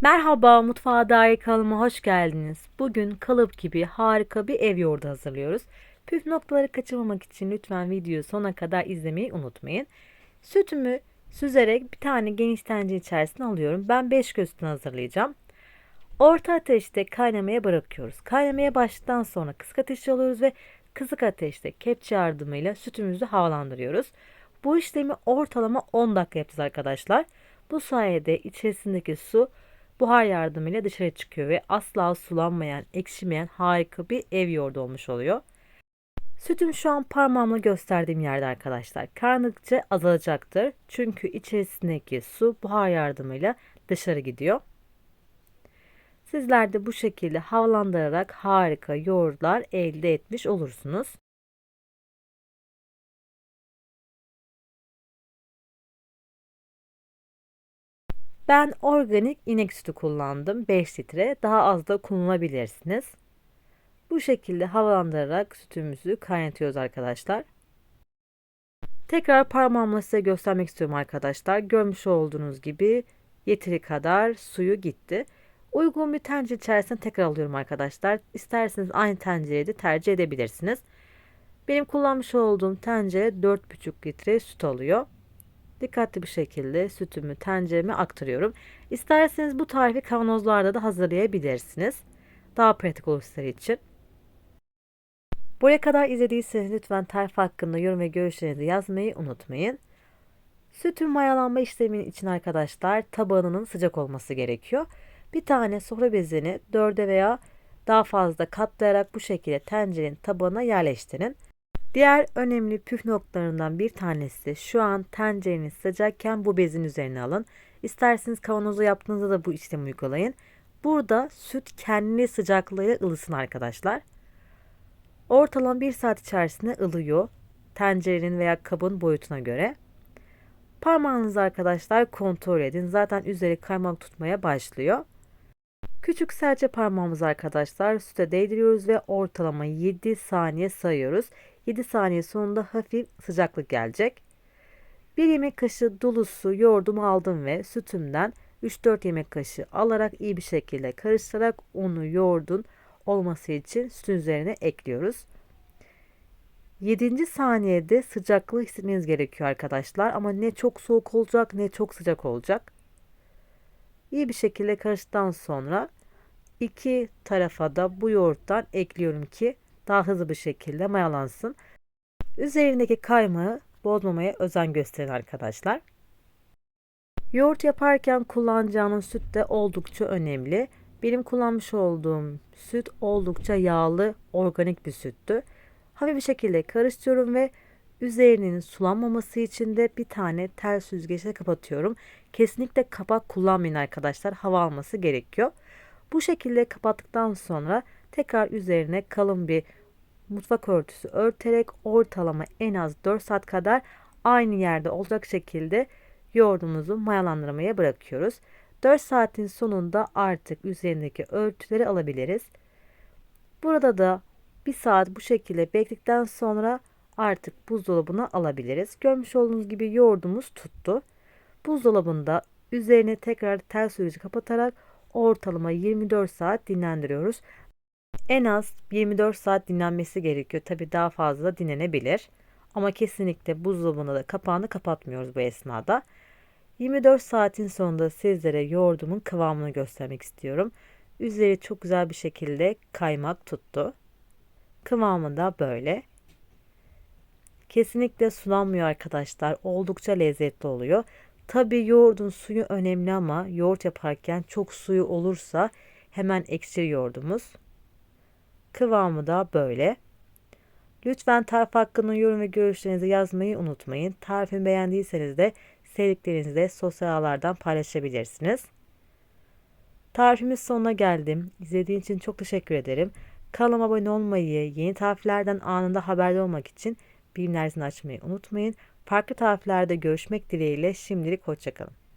Merhaba, Mutfağa Dair kanalıma hoş geldiniz. Bugün kalıp gibi harika bir ev yoğurdu hazırlıyoruz. Püf noktaları kaçırmamak için lütfen videoyu sona kadar izlemeyi unutmayın. Sütümü süzerek bir tane geniş tencere içerisine alıyorum. Ben 5 göğsünü hazırlayacağım. Orta ateşte kaynamaya bırakıyoruz. Kaynamaya başladıktan sonra kısık ateşe alıyoruz ve kısık ateşte kepçe yardımıyla sütümüzü havalandırıyoruz. Bu işlemi ortalama 10 dakika yapacağız arkadaşlar. Bu sayede içerisindeki su buhar yardımıyla dışarı çıkıyor ve asla sulanmayan, ekşimeyen harika bir ev yoğurdu olmuş oluyor. Sütüm şu an parmağımla gösterdiğim yerde arkadaşlar. Kaynadıkça azalacaktır. Çünkü içerisindeki su buhar yardımıyla dışarı gidiyor. Sizler de bu şekilde havalandırarak harika yoğurtlar elde etmiş olursunuz. Ben organik inek sütü kullandım 5 litre. Daha az da kullanabilirsiniz. Bu şekilde havalandırarak sütümüzü kaynatıyoruz arkadaşlar. Tekrar parmağımla size göstermek istiyorum arkadaşlar. Görmüş olduğunuz gibi yeteri kadar suyu gitti. Uygun bir tencere içerisine tekrar alıyorum arkadaşlar. İsterseniz aynı tencereyi de tercih edebilirsiniz. Benim kullanmış olduğum tencere 4,5 litre süt alıyor. Dikkatli bir şekilde sütümü tencereme aktarıyorum. İsterseniz bu tarifi kavanozlarda da hazırlayabilirsiniz. Daha pratik olur sizler için. Buraya kadar izlediyseniz lütfen tarif hakkında yorum ve görüşlerinizi yazmayı unutmayın. Sütün mayalanma işleminin için arkadaşlar tabanının sıcak olması gerekiyor. Bir tane sofra bezini dörde veya daha fazla katlayarak bu şekilde tencerenin tabanına yerleştirin. Diğer önemli püf noktalarından bir tanesi şu an tencereniz sıcakken bu bezin üzerine alın. İsterseniz kavanoza yaptığınızda da bu işlemi uygulayın. Burada süt kendi sıcaklığıyla ılısın arkadaşlar. Ortalama 1 saat içerisinde ılıyor. Tencerenin veya kabın boyutuna göre. Parmağınızı arkadaşlar kontrol edin. Zaten üzeri kaymak tutmaya başlıyor. Küçük serçe parmağımızı arkadaşlar süte değdiriyoruz ve ortalama 7 saniye sayıyoruz. 7 saniye sonunda hafif sıcaklık gelecek. 1 yemek kaşığı dolusu yoğurdumu aldım ve sütümden 3-4 yemek kaşığı alarak iyi bir şekilde karıştırarak unu yoğurdun olması için sütün üzerine ekliyoruz. 7. saniyede sıcaklığı hissetmeniz gerekiyor arkadaşlar ama ne çok soğuk olacak ne çok sıcak olacak. İyi bir şekilde karıştıktan sonra iki tarafa da bu yoğurttan ekliyorum ki daha hızlı bir şekilde mayalansın. Üzerindeki kaymağı bozmamaya özen gösterin arkadaşlar. Yoğurt yaparken kullanacağınız süt de oldukça önemli. Benim kullanmış olduğum süt oldukça yağlı, organik bir süttü. Hafif bir şekilde karıştırıyorum ve üzerinin sulanmaması için de bir tane tel süzgeçle kapatıyorum. Kesinlikle kapak kullanmayın arkadaşlar. Hava alması gerekiyor. Bu şekilde kapattıktan sonra tekrar üzerine kalın bir mutfak örtüsü örterek ortalama en az 4 saat kadar aynı yerde olacak şekilde yoğurdumuzu mayalandırmaya bırakıyoruz. 4 saatin sonunda artık üzerindeki örtüleri alabiliriz. Burada da 1 saat bu şekilde bekledikten sonra artık buzdolabına alabiliriz. Görmüş olduğunuz gibi yoğurdumuz tuttu. Buzdolabında üzerine tekrar tel sürücü kapatarak ortalama 24 saat dinlendiriyoruz. En az 24 saat dinlenmesi gerekiyor. Tabi daha fazla dinlenebilir. Ama kesinlikle buzdolabına da kapağını kapatmıyoruz bu esnada. 24 saatin sonunda sizlere yoğurdumun kıvamını göstermek istiyorum. Üzeri çok güzel bir şekilde kaymak tuttu. Kıvamı da böyle. Kesinlikle sulanmıyor arkadaşlar. Oldukça lezzetli oluyor. Tabi yoğurdun suyu önemli ama yoğurt yaparken çok suyu olursa hemen ekşir yoğurdumuz. Kıvamı da böyle. Lütfen tarif hakkında yorum ve görüşlerinizi yazmayı unutmayın. Tarifimi beğendiyseniz de sevdiklerinizle sosyal ağlardan paylaşabilirsiniz. Tarifimiz sonuna geldim. İzlediğiniz için çok teşekkür ederim. Kanalıma abone olmayı, yeni tariflerden anında haberdar olmak için bilimler açmayı unutmayın. Farklı tariflerde görüşmek dileğiyle şimdilik hoşçakalın.